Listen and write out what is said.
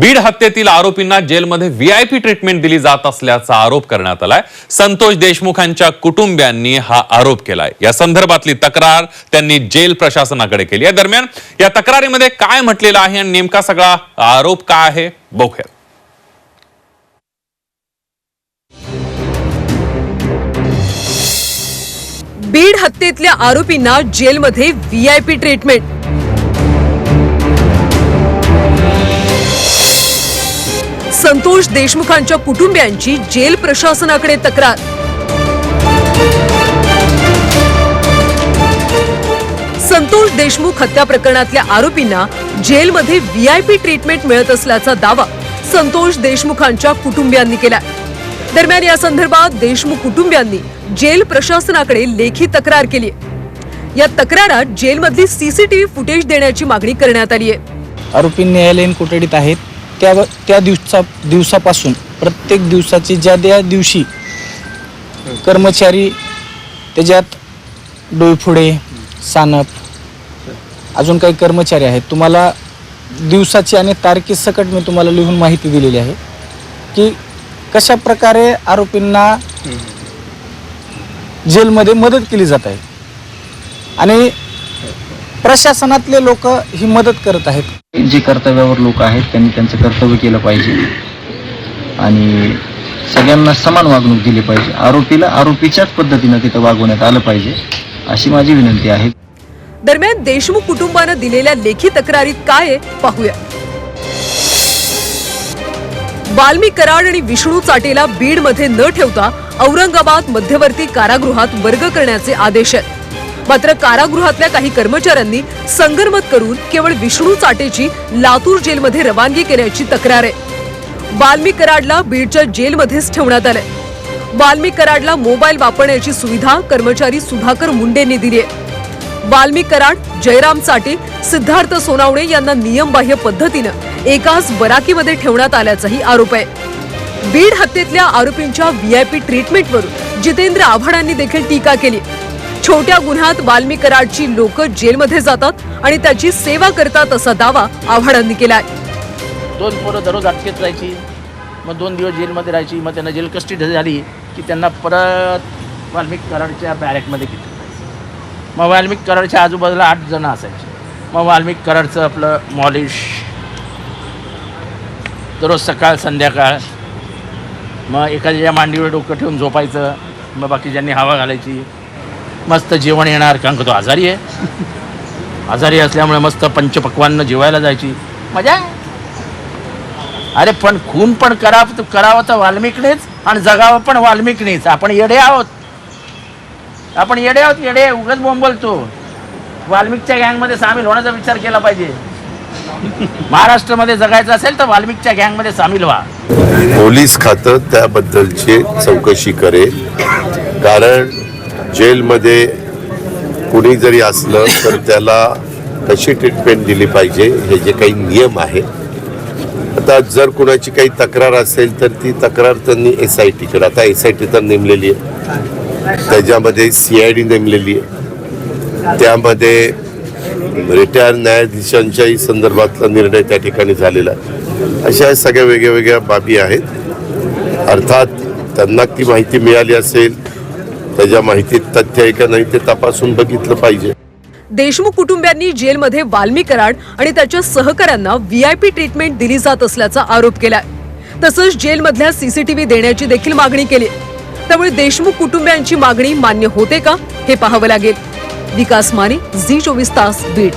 बीड हत्येतील आरोपींना जेलमध्ये VIP treatment दिली जात असल्याचा आरोप करण्यात आलाय. संतोष देशमुखांच्या कुटुंबियांनी हा आरोप केलाय. या संदर्भातली तक्रार त्यांनी जेल प्रशासनाकडे केली आहे. दरम्यान या तक्रारीमध्ये काय म्हटलेलं आहे आणि नेमका सगळा आरोप काय आहे? बघूया बीड हत्येतल्या आरोपींना जेलमध्ये व्हीआयपी ट्रीटमेंट संतोष देशमुखांच्या कुटुंबियांची जेल प्रशासनाकडे तक्रार. संतोष देशमुख हत्या प्रकरणातल्या आरोपींना जेलमध्ये व्हीआयपी ट्रीटमेंट मिळत असल्याचा दावा संतोष देशमुखांच्या कुटुंबियांनी केला दरम्यान या संदर्भात देशमुख कुटुंबियांनी जेल प्रशासनाकडे लेखी तक्रार केली या तक्रारात जेलमधली सीसीटीव्ही फुटेज देण्याची मागणी करण्यात आली आहे आरोपी न्यायालयीन कोठडीत आहेत. त्या त्या दिवसा दिवसापासून प्रत्येक दिवसाची ज्या त्या दिवशी कर्मचारी त्याच्यात डोईफुडे सानप अजून काही कर्मचारी आहेत. तुम्हाला दिवसाची आणि तारखेसकट मी तुम्हाला लिहून माहिती दिलेली आहे की कशा प्रकारे आरोपींना जेलमध्ये मदत केली जात आहे. आणि प्रशासनातले लोक ही मदत करत आहेत. जे कर्तव्यावर लोक आहेत त्यांनी त्यांचं कर्तव्य केलं पाहिजे. आणि सगळ्यांना समान वागणूक दिली पाहिजे. आरोपीला आरोपीच्याच पद्धतीनं तिथं वागवण्यात आलं पाहिजे अशी माझी विनंती आहे. दरम्यान देशमुख कुटुंबानं दिलेल्या लेखी तक्रारीत काय आहे पाहूया. वाल्मी कराड आणि विष्णू चाटेला बीडमध्ये न ठेवता औरंगाबाद मध्यवर्ती कारागृहात वर्ग करण्याचे आदेश आहेत. मात्र कारागृहातल्या काही कर्मचाऱ्यांनी संगरमत करून केवळ विष्णू चाटेची लातूर जेलमध्ये रवानगी केल्याची तक्रार आहे. वाल्मी कराडला बीडच्या जेलमध्येच ठेवण्यात आलंय. वाल्मी कराडला मोबाईल वापरण्याची सुविधा कर्मचारी सुधाकर मुंडेंनी दिली आहे. वाल्मी कराड जयराम चाटे सिद्धार्थ सोनावणे यांना नियमबाह्य पद्धतीनं एकाच बराकीमध्ये ठेवण्यात आल्याचाही आरोप आहे. बीड हत्येतल्या आरोपींच्या व्हीआयपी ट्रीटमेंटवरून जितेंद्र आव्हाडांनी देखील टीका केली. छोट्या गुन्ह्यात वाल्मी कराडची लोक जेलमध्ये जातात आणि त्याची सेवा करतात असा दावा आव्हाडांनी केलाय. दोन पोरं दररोज अटकेत राहायची मग दोन दिवस जेलमध्ये राहायची मग त्यांना जेल कस्टडी झाली की त्यांना परत वाल्मिक कराडच्या बॅरेकमध्ये घेतलं मग वाल्मिक कराडच्या आजूबाजूला आठ जण असायचे. मग वाल्मिक कराडचं आपलं मॉलिश दररोज सकाळ संध्याकाळ मग एखाद्याच्या मांडीवर डोकं ठेवून झोपायचं मग बाकीच्यांनी हवा घालायची. मस्त जेवण येणार कारण का तो आजारी आहे. आजारी असल्यामुळे मस्त पंचपक्वांना जेवायला जायची. मजा आहे. अरे पण खून पण करावं करावं तर वाल्मिकनेच आणि जगावं पण वाल्मिकनेच. आपण येडे आहोत. आपण येडे आहोत येडे. उगाच बोंबलतो. वाल्मिकच्या गँगमध्ये सामील होण्याचा विचार केला पाहिजे. महाराष्ट्रामध्ये जगायचं असेल तर वाल्मिकच्या गँगमध्ये सामील व्हा. पोलीस खातं त्याबद्दलची चौकशी करेल. कारण जेलमध्ये कुणी जरी असलं तर त्याला कशी ट्रीटमेंट दिली पाहिजे. हे जे काही नियम आहे. आता जर कुणाची काही तक्रार असेल तर ती तक्रार त्यांनी एस आय टीकडे आता एस आय टी तर नेमलेली आहे. त्याच्यामध्ये सी आय डी नेमलेली आहे. त्यामध्ये रिटायर न्यायाधीशांच्याही संदर्भातला निर्णय त्या ठिकाणी झालेला आहे. अशा सगळ्या वेगळ्या वेगळ्या बाबी आहेत. अर्थात त्यांना ती माहिती मिळाली असेल त्याच्या माहितीत तथ्य आहे का नाही ते तपासून बघितलं पाहिजे. देशमुख कुटुंबियांनी जेलमध्ये वाल्मी कराड आणि त्याच्या सहकाऱ्यांना व्हीआयपी ट्रीटमेंट दिली जात असल्याचा आरोप केलाय. तसंच जेलमधल्या सीसीटीव्ही देण्याची देखील मागणी केली. त्यामुळे देशमुख कुटुंबियांची मागणी मान्य होते का हे पाहावं लागेल. विकास माने झी चोवीस तास बीड.